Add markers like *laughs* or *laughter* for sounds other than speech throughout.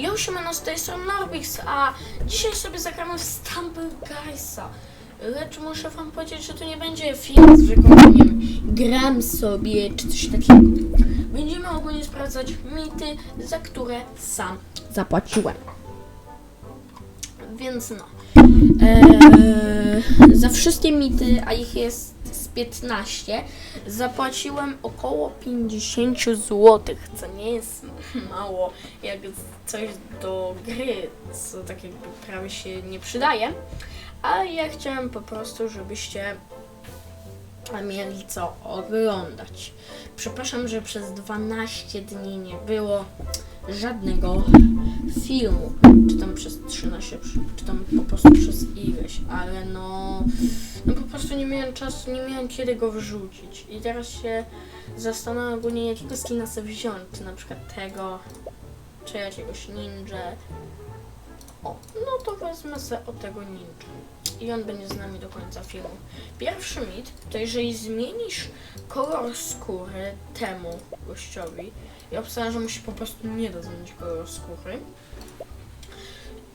Ja siemano z tej strony Norbix, a dzisiaj sobie zagramy w Stumble Guysa. Lecz muszę wam powiedzieć, że to nie będzie film z wykonaniem gram sobie czy coś takiego. Będziemy ogólnie sprawdzać mity, za które sam zapłaciłem. Więc no. Eee, za wszystkie mity, a ich jest 15, zapłaciłem około 50 zł, co nie jest mało jak coś do gry, co tak jakby prawie się nie przydaje. Ale ja chciałem po prostu, żebyście mieli co oglądać. Przepraszam, że przez 12 dni nie było żadnego filmu, czy tam przez 13, czy tam po prostu przez ileś, ale no, no po prostu nie miałem czasu, nie miałem kiedy go wrzucić i teraz się zastanawiam ogólnie jakiego skina sobie wziąć, czy na przykład tego, czy jakiegoś ninja. O, no to wezmę sobie od tego ninja i on będzie z nami do końca filmu. Pierwszy mit to jeżeli zmienisz kolor skóry temu gościowi i obstawiam, że mu się po prostu nie da zmienić koloru skóry,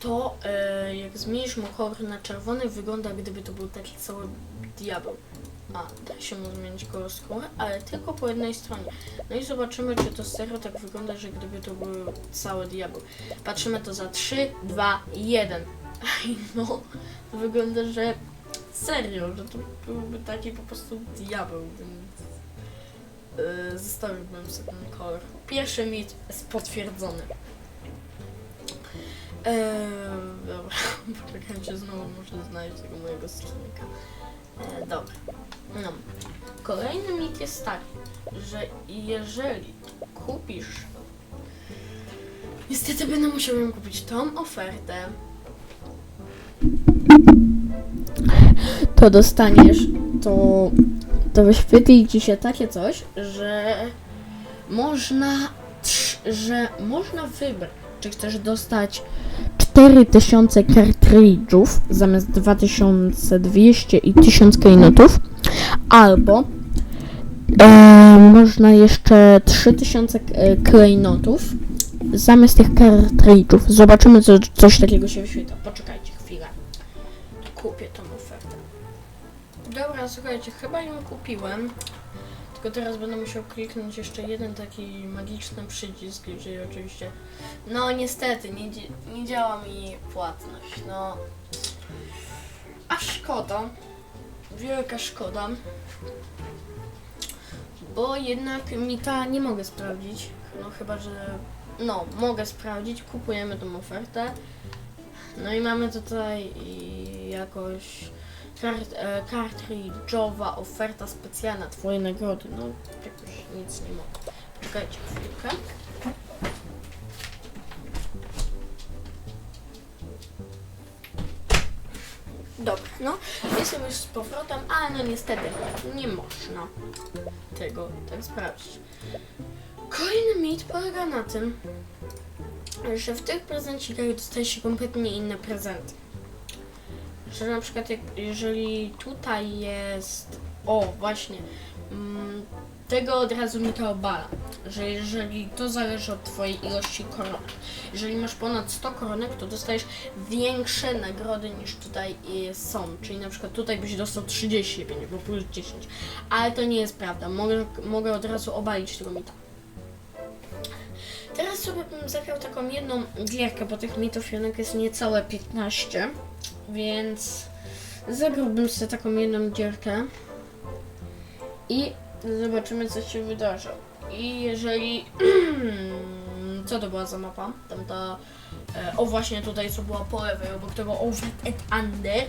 to e, jak zmienisz mu kolor na czerwony, wygląda gdyby to był taki cały diabeł. A, da się mu zmienić kolor skóry, ale tylko po jednej stronie. No i zobaczymy, czy to serio tak wygląda, że gdyby to był cały diabeł. Patrzymy to za 3, 2, 1. No, to wygląda, że serio, że to byłby taki po prostu diabeł, więc yy, zostawiłbym sobie ten kolor. Pierwszy mit jest potwierdzony. Eee, dobra, *laughs* poczekajcie, znowu muszę znaleźć tego mojego skrzynka. Eee, dobra. No. Kolejny mit jest taki, że jeżeli kupisz Niestety będę musiał ją kupić tą ofertę. To dostaniesz, to, to wyświetli ci się takie coś, że można, że można wybrać, czy chcesz dostać 4000 kartridżów zamiast 2200 i 1000 klejnotów, albo e, można jeszcze 3000 k- e, klejnotów zamiast tych kartridżów. Zobaczymy, co coś takiego się wyświetla. Poczekajcie chwilę. Kupię tą ofertę. Dobra, słuchajcie, chyba ją kupiłem. Tylko teraz będę musiał kliknąć jeszcze jeden taki magiczny przycisk, czyli oczywiście... No niestety, nie, nie działa mi płatność, no... A szkoda. Wielka szkoda. Bo jednak mi ta nie mogę sprawdzić. No chyba, że no, mogę sprawdzić, kupujemy tą ofertę. No i mamy tutaj jakoś kart, e, kartridżowa oferta specjalna, twoje nagrody. No, jakoś nic nie mogę. Czekajcie chwilkę. Dobra, no, jestem już z powrotem, ale no niestety nie można tego tak sprawdzić. Kolejny mit polega na tym, że w tych prezencikach dostaje się kompletnie inne prezenty. Że na przykład jak, jeżeli tutaj jest, o właśnie, mm, tego od razu mi to obala, że jeżeli to zależy od twojej ilości koronek. Jeżeli masz ponad 100 koronek, to dostajesz większe nagrody niż tutaj y, są. Czyli na przykład tutaj byś dostał 35, bo plus 10. Ale to nie jest prawda. Mogę, mogę od razu obalić tego mita. Teraz sobie bym zagrał taką jedną gierkę, bo tych mitów jednak jest niecałe 15, więc zagrałbym sobie taką jedną gierkę i zobaczymy co się wydarzy. I jeżeli... *clears throat* co to była za mapa? Tamta... E, o właśnie tutaj co była po lewej, obok tego Over and Under.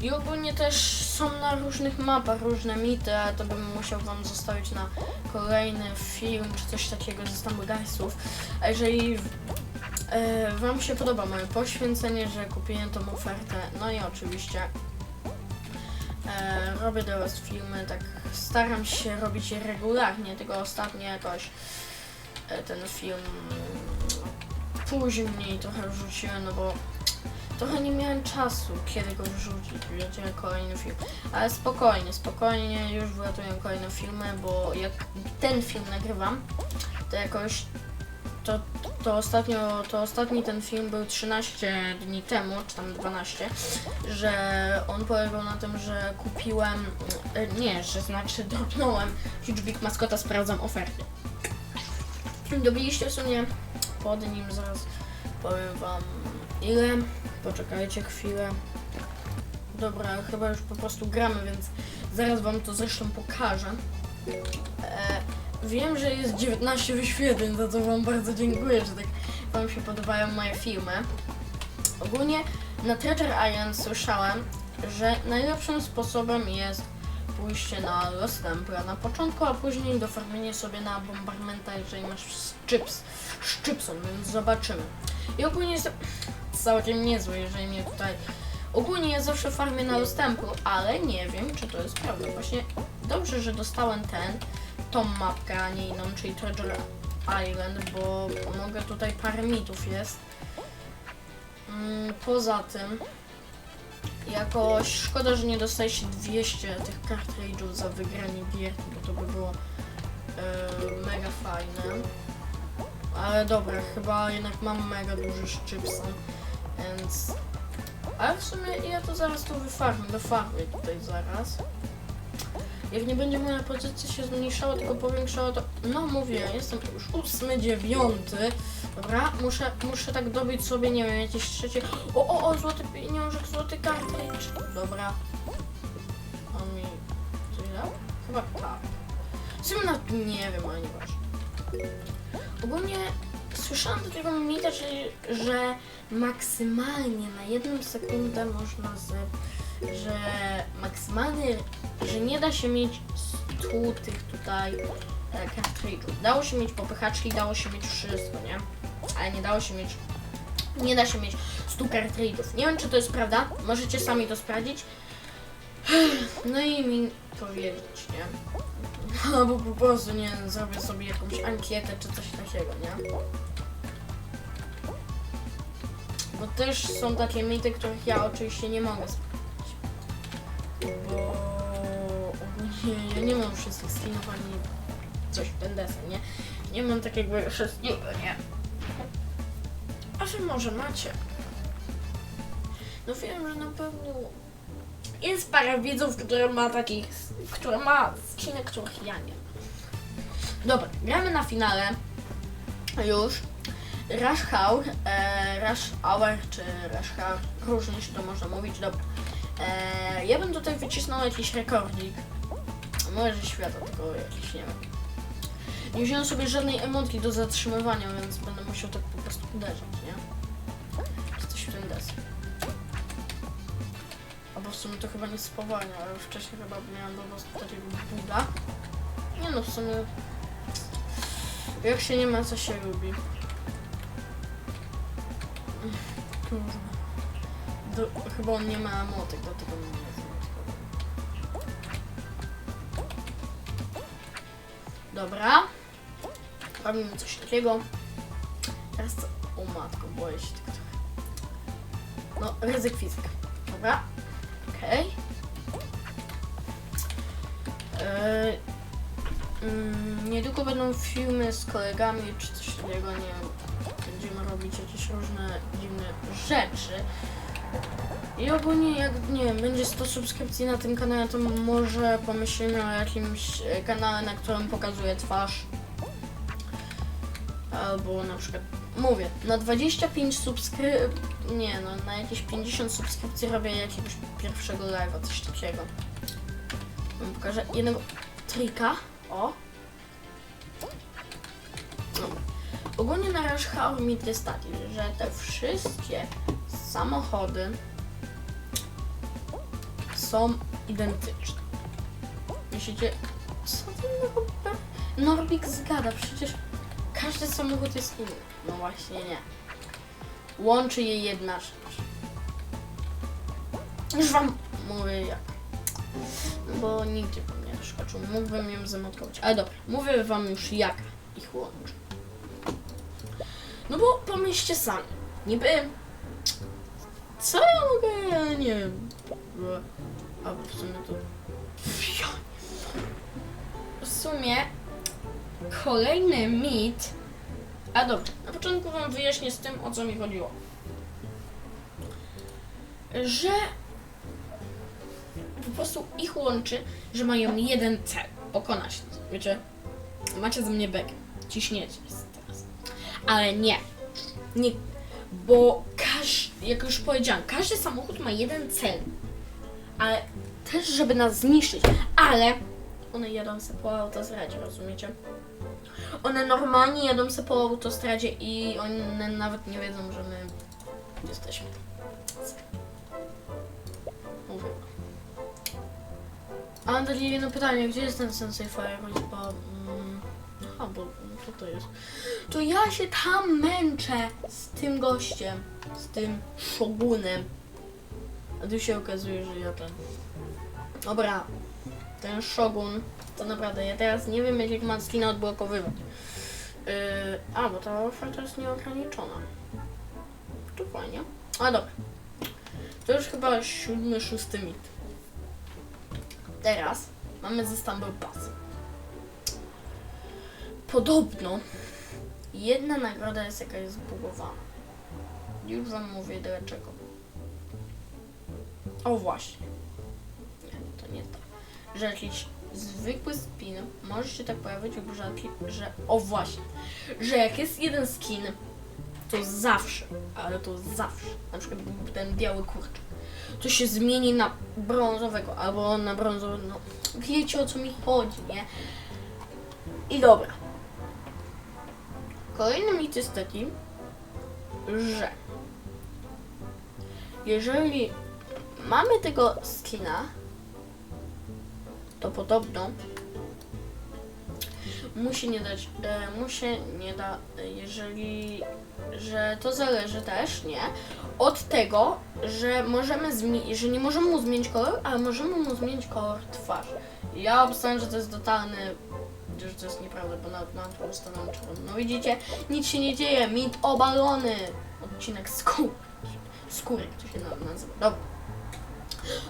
I ogólnie też są na różnych mapach różne mity, ale to bym musiał wam zostawić na kolejny film czy coś takiego ze Stumble Guysów. A jeżeli e, wam się podoba moje poświęcenie, że kupiłem tą ofertę, no i oczywiście e, robię dla was filmy, tak staram się robić je regularnie, tylko ostatnio jakoś e, ten film później trochę wrzuciłem, no bo trochę nie miałem czasu, kiedy go wrzucić, wiecie, kolejny film. Ale spokojnie, spokojnie, już wylatują kolejne filmy, bo jak ten film nagrywam, to jakoś to, to ostatnio, to ostatni ten film był 13 dni temu, czy tam 12, że on polegał na tym, że kupiłem, e, nie, że znaczy dropnąłem Huge Big Maskota, sprawdzam oferty. Dobiliście w sumie pod nim, zaraz powiem wam ile, poczekajcie chwilę. Dobra, chyba już po prostu gramy, więc zaraz wam to zresztą pokażę. E, wiem, że jest 19 wyświetleń, za co wam bardzo dziękuję, że tak wam się podobają moje filmy. Ogólnie na Treasure Island słyszałem, że najlepszym sposobem jest pójście na Lost Templa na początku, a później dofarmienie sobie na Bombardmenta, jeżeli masz Chips, Chipson, więc zobaczymy. I ogólnie jest całkiem niezły, jeżeli mnie tutaj... Ogólnie ja zawsze farmię na Lost Templu, ale nie wiem, czy to jest prawda. Właśnie dobrze, że dostałem ten, tą mapkę, a nie inną, czyli Treasure Island, bo mogę tutaj parę mitów jest. Mm, Poza tym, jakoś szkoda, że nie dostaje się 200 tych cartridge'ów za wygranie gierki, bo to by było e, mega fajne. Ale dobra, chyba jednak mam mega duży szczypson, więc... Ale w sumie ja to zaraz tu wyfarmię, dofarmię tutaj zaraz. Jak nie będzie moja pozycja się zmniejszała, tylko powiększała, to... No mówię, jestem już ósmy, dziewiąty. Dobra, muszę, muszę tak dobyć sobie, nie wiem, jakieś trzecie... O, o, o, złoty pieniążek, złoty kartridż. Dobra. On mi... Coś dał? Chyba tak. Sumie nawet nie wiem, ale nieważne. Ogólnie słyszałam takiego mita, czyli, że maksymalnie na jedną sekundę można z... że maksymalnie, że nie da się mieć 100 tych tutaj e, cartridge'ów. Dało się mieć popychaczki, dało się mieć wszystko, nie? Ale nie dało się mieć, nie da się mieć 100 cartridge'ów. Nie wiem, czy to jest prawda, możecie sami to sprawdzić. *sighs* No i mi powiedzieć, nie? *laughs* Albo po prostu, nie zrobię sobie jakąś ankietę czy coś takiego, nie? Bo też są takie mity, których ja oczywiście nie mogę sprawdzić. Bo ogólnie ja nie mam wszystkich skinów ani coś w ten desen, nie? Nie mam takiego wszystkiego, nie? A wy może macie? No wiem, że na pewno jest parę widzów, które ma takich, które ma skiny, których ja nie. Dobra, gramy na finale. Już. Rush Hour, e, Rush Hour czy Rush Hour, różnie się to można mówić, dobra. E, ja bym tutaj wycisnął jakiś rekordnik. Może świata, tylko jakiś, nie wiem. Nie wziąłem sobie żadnej emotki do zatrzymywania, więc będę musiał tak po prostu uderzyć, nie? Czy coś w des. Albo w sumie to chyba nie spowalnia, ale wcześniej chyba miałem po prostu takiego buga. Nie no, w sumie... Jak się nie ma, co się lubi. Kurwa. Do, chyba on nie ma motek, dlatego nie zmotykował. Dobra. Robimy coś takiego. Teraz co? O matko, boję się tego trochę. No, ryzyk fizyk. Dobra. Okej. Eee, mm, niedługo będą filmy z kolegami czy coś takiego, nie wiem. Będziemy robić jakieś różne dziwne rzeczy. I ogólnie jak, nie wiem, będzie 100 subskrypcji na tym kanale, to może pomyślimy o jakimś e, kanale, na którym pokazuję twarz. Albo na przykład, mówię, na 25 subskrypcji, nie no, na jakieś 50 subskrypcji robię jakiegoś pierwszego live'a, coś takiego. Wam pokażę jednego trika, o. Dobra. Ogólnie na Rush Hour mit jest taki, że te wszystkie samochody są identyczne. Myślicie, co Norbert? Norbik zgada, przecież każdy samochód jest inny. No właśnie nie. Łączy je jedna rzecz. Już wam mówię jak. Bo nigdzie bym nie skoczył. Mógłbym ją zamotkować. Ale dobra, mówię wam już jaka ich łączy. No bo pomyślcie sami. Niby... Co ja mogę... Ja nie wiem. A w sumie to... W sumie kolejny mit, A dobrze, na początku wam wyjaśnię z tym, o co mi chodziło. Że po prostu ich łączy, że mają jeden cel. Pokonać. Wiecie, macie ze mnie bek. Ciśniecie teraz. Ale nie. Nie. Bo każdy, jak już powiedziałam, każdy samochód ma jeden cel. Ale też, żeby nas zniszczyć. Ale one jadą sobie po autostradzie, rozumiecie? One normalnie jadą sobie po autostradzie i one nawet nie wiedzą, że my jesteśmy. Mówię. A mam takie jedno pytanie, gdzie jest ten Sensei Fire? Bo, mm, aha, bo co to jest? To ja się tam męczę z tym gościem, z tym szogunem. A tu się okazuje, że ja ten... Dobra, ten szogun, to naprawdę, ja teraz nie wiem, jak mam skina odblokowywać. Yy, a, bo ta oferta jest nieograniczona. To fajnie. A dobra. To już chyba siódmy, szósty mit. Teraz mamy ze Stumble Pass. Podobno jedna nagroda jest jakaś zbugowana. Już wam mówię dlaczego. O właśnie. Że jakiś zwykły spin może się tak pojawić lub że, że o właśnie, że jak jest jeden skin, to zawsze, ale to zawsze, na przykład ten biały kurczak, to się zmieni na brązowego albo na brązowego, no wiecie o co mi chodzi, nie? I dobra. Kolejny mit jest taki, że jeżeli mamy tego skina, to podobno nie dać, e, nie da, jeżeli, że to zależy też, nie, od tego, że możemy że nie możemy mu zmienić kolor, ale możemy mu zmienić kolor twarzy. Ja obstawiam, że to jest totalny, że to jest nieprawda, bo nawet mam czerwoną. No widzicie, nic się nie dzieje, mit obalony, odcinek skóry, skóry, to się na- nazywa, dobra.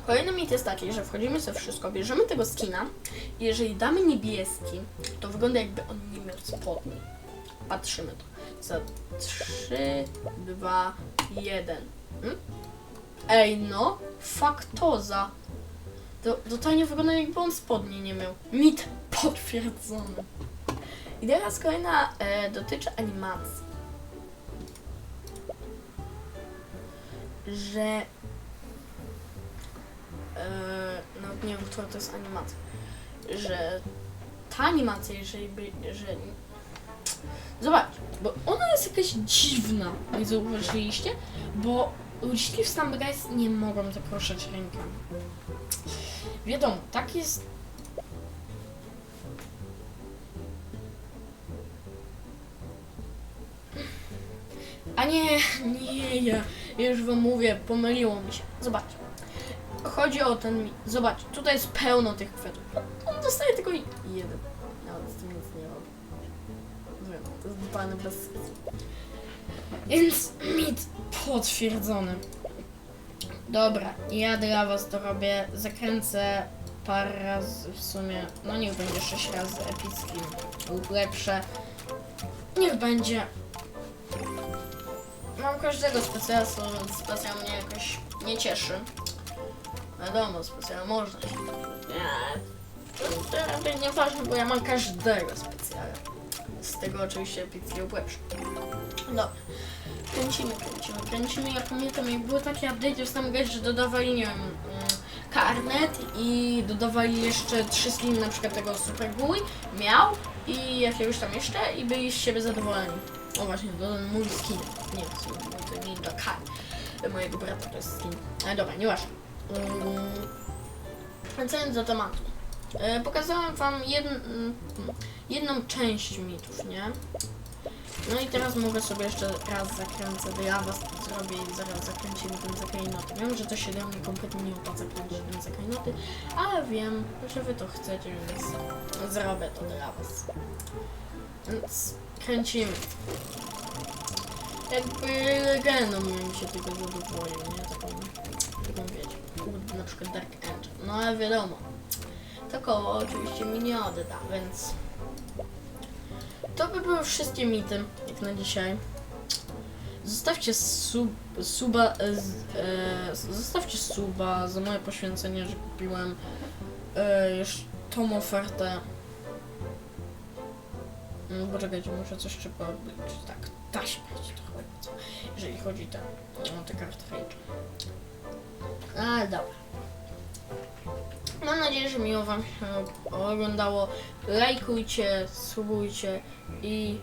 Kolejny mit jest taki, że wchodzimy sobie wszystko, bierzemy tego skina i jeżeli damy niebieski, to wygląda jakby on nie miał spodni. Patrzymy to. Za 3, 2, 1. Hmm? Ej no, faktoza. To totalnie wygląda jakby on spodni nie miał. Mit potwierdzony. I teraz kolejna e, dotyczy animacji. Że nawet nie wiem, która to jest animacja, że ta animacja, jeżeli by, że zobacz, bo ona jest jakaś dziwna, nie zauważyliście, bo ludziki w Stumble Guys nie mogą ruszać rękami. Wiadomo, tak jest A nie, nie, ja już wam mówię, pomyliło mi się. Zobaczcie. Chodzi o ten. Zobacz, tutaj jest pełno tych kwiatów. On dostaje tylko jeden. Nawet z tym nic nie robi. Wiem, to jest dbany bez sensu. Więc mit potwierdzony. Dobra, ja dla was to robię. Zakręcę parę razy w sumie. No niech będzie 6 razy epickim lub lepsze. Niech będzie. Mam każdego specjala, więc specjal mnie jakoś nie cieszy. Wiadomo, specjal można się. Nie. To, raczej nieważne, bo ja mam każdego specjala. Z tego oczywiście epickiego lepszy. Dobra. Kręcimy, kręcimy, kręcimy. Ja pamiętam, jak były takie update w grać, że dodawali, nie wiem, mm, karnet i dodawali jeszcze trzy skiny, na przykład tego Super Guy miał i jakiegoś tam jeszcze i byli z siebie zadowoleni. O właśnie, dodam mój skin. Nie, to Ninja Kai. Mojego brata to jest skin. Ale dobra, nieważne. Mm, Wracając do tematu. E, pokazałem wam jedn, mm, jedną część mitów, nie? No i teraz mogę sobie jeszcze raz zakręcę dla was zrobię i zaraz zakręcimy ten zaklejnoty. Wiem, że to się dla mnie kompletnie nie opłaca kręcić ten zaklejnoty, ale wiem, że wy to chcecie, więc zrobię to dla was. Więc kręcimy. Jakby legendą mi się tego zadowolił, nie? Taką, na przykład Dark Angel. No ale wiadomo, to koło oczywiście mi nie odda, więc to by były wszystkie mity, jak na dzisiaj. Zostawcie sub, suba, e, e, zostawcie suba za moje poświęcenie, że kupiłem e, już tą ofertę. No, poczekajcie, muszę coś szybko odbliczyć. Tak, taśmę ci trochę jeżeli chodzi o te karty rage. Ale dobra. Mam nadzieję, że miło Wam się oglądało. Lajkujcie, subujcie i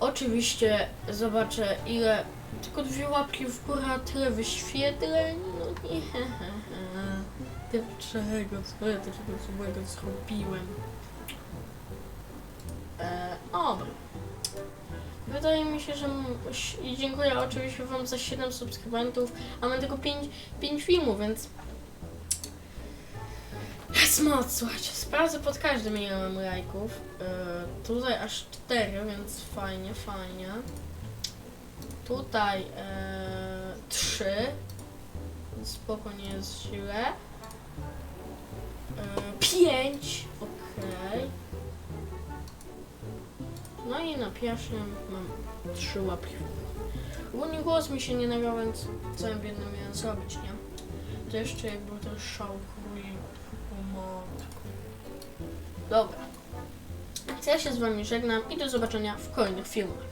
oczywiście zobaczę ile tylko dwie łapki w górę, a tyle wyświetleń. No nie. *laughs* Dlaczego? Co ja takiego złego zrobiłem? E, dobra. Wydaje mi się, że dziękuję oczywiście Wam za 7 subskrybentów, a mam tylko 5, 5 filmów, więc moc, słuchajcie, sprawdzę pod każdym ile lajków. E, tutaj aż 4, więc fajnie, fajnie. Tutaj e, 3, spoko nie jest źle. E, 5, okej. No i na pierwszym mam 3 łapki. Ogólnie głos mi się nie nagrał, więc co ja biedny miałem zrobić, nie? To jeszcze jak był ten szał Dobra. Ja się z wami żegnam i do zobaczenia w kolejnych filmach.